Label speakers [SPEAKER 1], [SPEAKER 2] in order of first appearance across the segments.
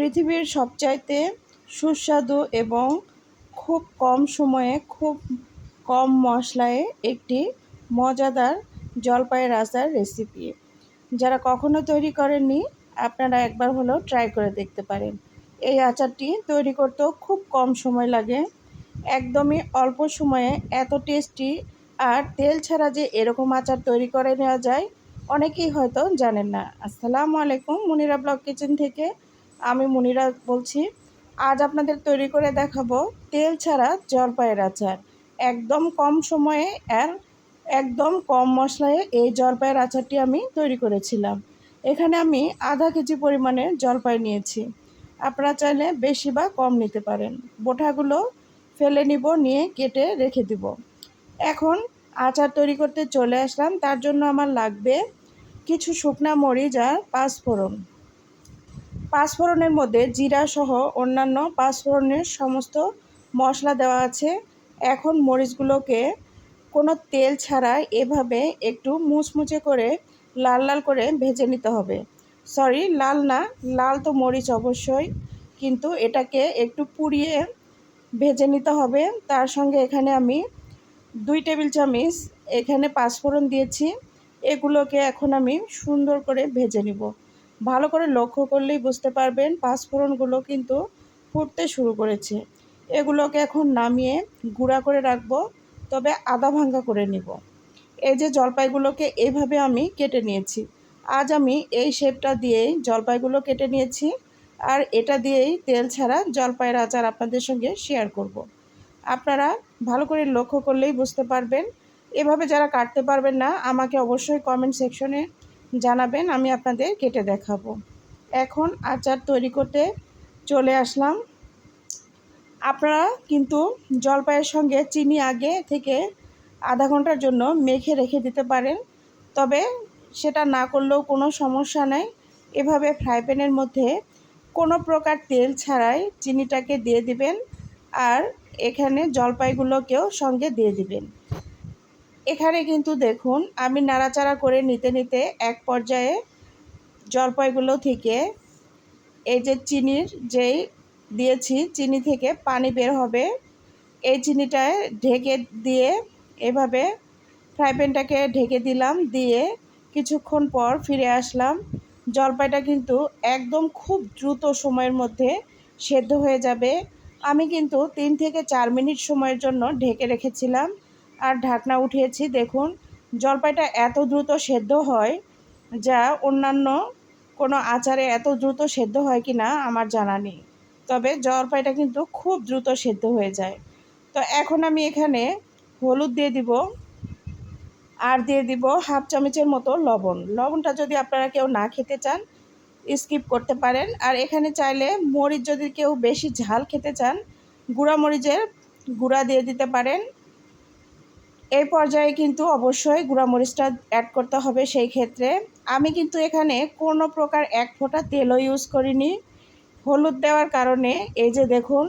[SPEAKER 1] পৃথিবীর সবচাইতে সুস্বাদু এবং খুব কম সময়ে খুব কম মশলায় একটি মজাদার জলপাইয়ের আচার রেসিপি যারা কখনো তৈরি করেননি, আপনারা একবার হলেও ট্রাই করে দেখতে পারেন। এই আচারটি তৈরি করতেও খুব কম সময় লাগে। একদমই অল্প সময়ে এত টেস্টি আর তেল ছাড়া যে এরকম আচার তৈরি করে নেওয়া যায়, অনেকেই হয়তো জানেন না। আসসালামু আলাইকুম, মুনিরা ব্লগ কিচেন থেকে। আমি মুনিরা বলছি, আজ আপনাদের তৈরি করে দেখাবো তেল ছাড়া জলপাইয়ের আচার। একদম কম সময়ে আর একদম কম মশলায় এই জলপাইয়ের আচারটি আমি তৈরি করেছিলাম। এখানে আমি আধা কেজি পরিমাণে জলপাই নিয়েছি। আপনারা চাইলে বেশি বা কম নিতে পারেন। বোঠাগুলো ফেলে নিব, নিয়ে কেটে রেখে দিব। এখন আচার তৈরি করতে চলে আসলাম। তার জন্য আমার লাগবে কিছু শুকনা মরিচ আর পাঁচফোড়ন। পাঁচফোড়নের মধ্যে জিরা সহ অন্যান্য পাঁচফোড়নের সমস্ত মশলা দেওয়া আছে। এখন মরিচগুলোকে কোনো তেল ছাড়া এভাবে একটু মুচমুচে করে লাল লাল করে ভেজে নিতে হবে। সরি লাল না, লাল তো মরিচ অবশ্যই, কিন্তু এটাকে একটু পুড়িয়ে ভেজে নিতে হবে। তার সঙ্গে এখানে আমি দুই টেবিল চামচ এখানে পাঁচফোড়ন দিয়েছি। এগুলোকে এখন আমি সুন্দর করে ভেজে নিব। ভালো করে লক্ষ্য করলেই বুঝতে পারবেন পাঁচফোড়নগুলো কিন্তু ফুটতে শুরু করেছে। এগুলোকে এখন নামিয়ে গুঁড়া করে রাখব, তবে আদা ভাঙ্গা করে নিব। এই যে জলপাইগুলোকে এইভাবে আমি কেটে নিয়েছি। আজ আমি এই শেপটা দিয়েই জলপাইগুলো কেটে নিয়েছি আর এটা দিয়েই তেল ছাড়া জলপাইয়ের আচার আপনাদের সঙ্গে শেয়ার করব। আপনারা ভালো করে লক্ষ্য করলেই বুঝতে পারবেন। এভাবে যারা কাটতে পারবেন না, আমাকে অবশ্যই কমেন্ট সেকশনে জানাবেন, আমি আপনাদের কেটে দেখাবো। এখন আচার তৈরি করতে চলে আসলাম। আপনারা কিন্তু জলপাইয়ের সঙ্গে চিনি আগে থেকে আধা ঘণ্টার জন্য মেখে রেখে দিতে পারেন। তবে সেটা না করলেও কোনো সমস্যা নেই। এভাবে ফ্রাই প্যানের মধ্যে কোনো প্রকার তেল ছাড়াই চিনিটাকে দিয়ে দিবেন আর এখানে জলপাইগুলোকেও সঙ্গে দিয়ে দিবেন। এখানে কিন্তু দেখুন, আমি নাড়াচাড়া করে নিতে নিতে এক পর্যায়ে জলপাইগুলো থেকে এই যে চিনির যেই দিয়েছি, চিনি থেকে পানি বের হবে। এই চিনিটায় ঢেকে দিয়ে এভাবে ফ্রাই প্যানটাকে ঢেকে দিলাম, দিয়ে কিছুক্ষণ পর ফিরে আসলাম। জলপাইটা কিন্তু একদম খুব দ্রুত সময়ের মধ্যে সেদ্ধ হয়ে যাবে। আমি কিন্তু তিন থেকে চার মিনিট সময়ের জন্য ঢেকে রেখেছিলাম। আর ঢাকনা উঠিয়েছি, দেখুন। জলপাইটা এত দ্রুত সেদ্ধ হয় যা অন্যান্য কোনো আচারে এত দ্রুত সেদ্ধ হয় কি না আমার জানা নেই। তবে জলপাইটা কিন্তু খুব দ্রুত সেদ্ধ হয়ে যায়। তো এখন আমি এখানে হলুদ দিয়ে দিব আর দিয়ে দিব হাফ চামচের মতো লবণ। লবণটা যদি আপনারা কেউ না খেতে চান, স্কিপ করতে পারেন। আর এখানে চাইলে মরিচ যদি কেউ বেশি ঝাল খেতে চান গুঁড়া মরিচের গুঁড়া দিয়ে দিতে পারেন। এই পর্যায়ে কিন্তু অবশ্যই গুঁড়া মরিচটা অ্যাড করতে হবে সেই ক্ষেত্রে। আমি কিন্তু এখানে কোনো প্রকার এক ফোঁটা তেলও ইউজ করিনি। হলুদ দেওয়ার কারণে এই যে দেখুন,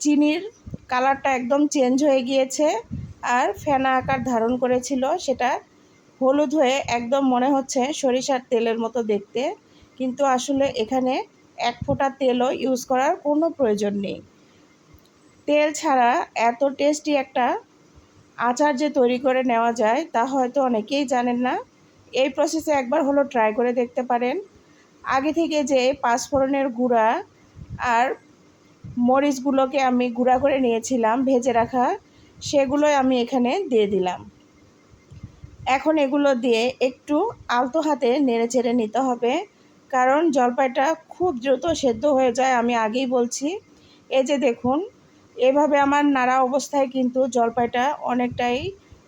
[SPEAKER 1] চিনির কালারটা একদম চেঞ্জ হয়ে গিয়েছে আর ফেনা আকার ধারণ করেছিল। সেটা হলুদ হয়ে একদম মনে হচ্ছে সরিষার তেলের মতো দেখতে। কিন্তু আসলে এখানে এক ফোঁটা তেলও ইউজ করার কোনো প্রয়োজন নেই। তেল ছাড়া এত টেস্টি একটা আচার যে তৈরি করে নেওয়া যায়, তা হয়তো অনেকেই জানেন না। এই প্রসেসে একবার হলো ট্রাই করে দেখতে পারেন। আগে থেকে যে পাঁচফোড়নের গুঁড়া আর মরিচগুলোকে আমি গুঁড়া করে নিয়েছিলাম, ভেজে রাখা, সেগুলোই আমি এখানে দিয়ে দিলাম। এখন এগুলো দিয়ে একটু আলতো হাতে নেড়ে চেড়ে নিতে হবে, কারণ জলপাইটা খুব দ্রুত সেদ্ধ হয়ে যায়, আমি আগেই বলছি। এই যে দেখুন এভাবে আমার নাড়া অবস্থায় কিন্তু জলপাইটা অনেকটাই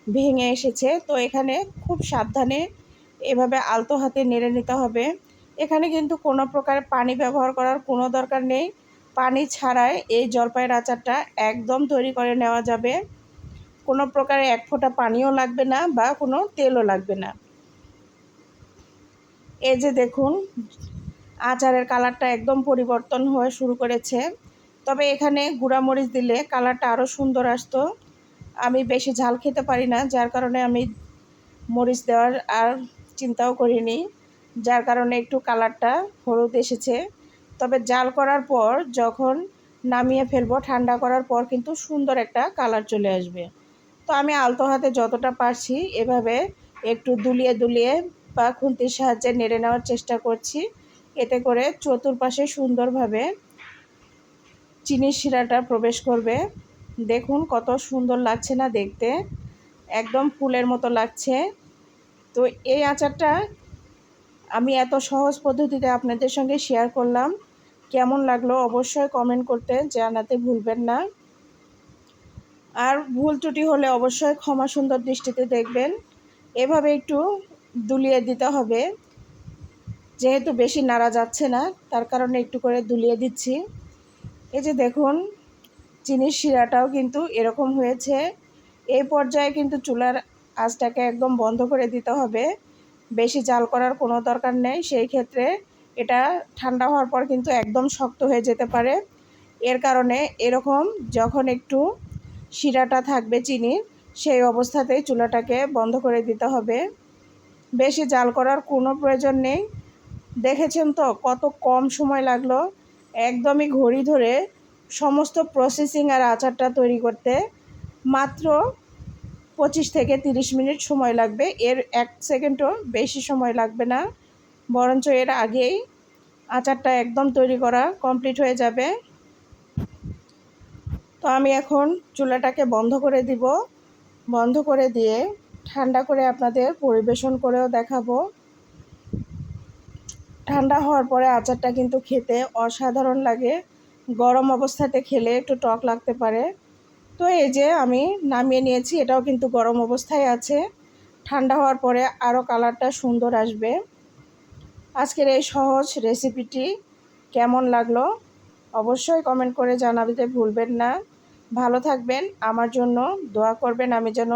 [SPEAKER 1] ভেঙে এসেছে। তো এখানে খুব সাবধানে এভাবে আলতো হাতে নেড়ে নিতে হবে। এখানে কিন্তু কোনো প্রকার পানি ব্যবহার করার কোনো দরকার নেই। পানি ছাড়াই এই জলপাইয়ের আচারটা একদম তৈরি করে নেওয়া যাবে। কোনো প্রকারে এক ফোঁটা পানিও লাগবে না বা কোনো তেলও লাগবে না। এই যে দেখুন, আচারের কালারটা একদম পরিবর্তন হয়ে শুরু করেছে। তবে এখানে গুঁড়ামরিচ দিলে কালারটা আরও সুন্দর আসতো। আমি বেশি ঝাল খেতে পারি না, যার কারণে আমি মরিচ দেওয়ার আর চিন্তাও করিনি, যার কারণে একটু কালারটা হলুদ এসেছে। তবে জাল করার পর যখন নামিয়ে ফেলব, ঠান্ডা করার পর কিন্তু সুন্দর একটা কালার চলে আসবে। তো আমি আলতো হাতে যতটা পারছি এভাবে একটু দুলিয়ে দুলিয়ে বা খুন্তির সাহায্যে নেড়ে নেওয়ার চেষ্টা করছি। এতে করে চতুর্পাশে সুন্দরভাবে চিনির শিরাটা প্রবেশ করবে। দেখুন কত সুন্দর লাগছে না দেখতে। একদম ফুলের মতো লাগছে। তো এই আচারটা আমি এত সহজ পদ্ধতিতে আপনাদের সঙ্গে শেয়ার করলাম। কেমন লাগল অবশ্যই কমেন্ট করতে জানাতে ভুলবেন না। আর ভুল ত্রুটি হলে অবশ্যই ক্ষমা সুন্দর দৃষ্টিতে দেখবেন। এভাবে একটু দুলিয়ে দিতে হবে। যেহেতু বেশি নাড়া যাচ্ছে না, তার কারণে একটু করে দুলিয়ে দিচ্ছি। এই যে দেখুন, চিনির শিরাটাও কিন্তু এরকম হয়েছে। এই পর্যায়ে কিন্তু চুলার আঁচটাকে একদম বন্ধ করে দিতে হবে। বেশি জাল করার কোনো দরকার নেই। সেই ক্ষেত্রে এটা ঠান্ডা হওয়ার পর কিন্তু একদম শক্ত হয়ে যেতে পারে। এর কারণে এরকম যখন একটু শিরাটা থাকবে চিনির সেই অবস্থাতেই চুলাটাকে বন্ধ করে দিতে হবে। বেশি জাল করার কোনো প্রয়োজন নেই। দেখেছেন তো কত কম সময় লাগল? একদমই ঘড়ি ধরে সমস্ত প্রসেসিং আর আচারটা তৈরি করতে মাত্র পঁচিশ থেকে তিরিশ মিনিট সময় লাগবে। এর এক সেকেন্ডও বেশি সময় লাগবে না। বরঞ্চ এর আগেই আচারটা একদম তৈরি করা কমপ্লিট হয়ে যাবে। তো আমি এখন চুলাটাকে বন্ধ করে দিব। বন্ধ করে দিয়ে ঠান্ডা করে আপনাদের পরিবেশন করেও দেখাবো। ঠান্ডা হওয়ার পরে আচারটা কিন্তু খেতে অসাধারণ লাগে। গরম অবস্থাতে খেলে একটু টক লাগতে পারে। তো এই যে আমি নামিয়ে নিয়েছি, এটাও কিন্তু গরম অবস্থায় আছে। ঠান্ডা হওয়ার পরে আরও কালারটা সুন্দর আসবে। আজকের এই সহজ রেসিপিটি কেমন লাগল অবশ্যই কমেন্ট করে জানাতে ভুলবেন না। ভালো থাকবেন, আমার জন্য দোয়া করবেন আমি যেন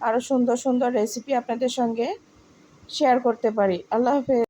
[SPEAKER 1] আরও সুন্দর সুন্দর রেসিপি আপনাদের সঙ্গে শেয়ার করতে পারি। আল্লাহ হাফেজ।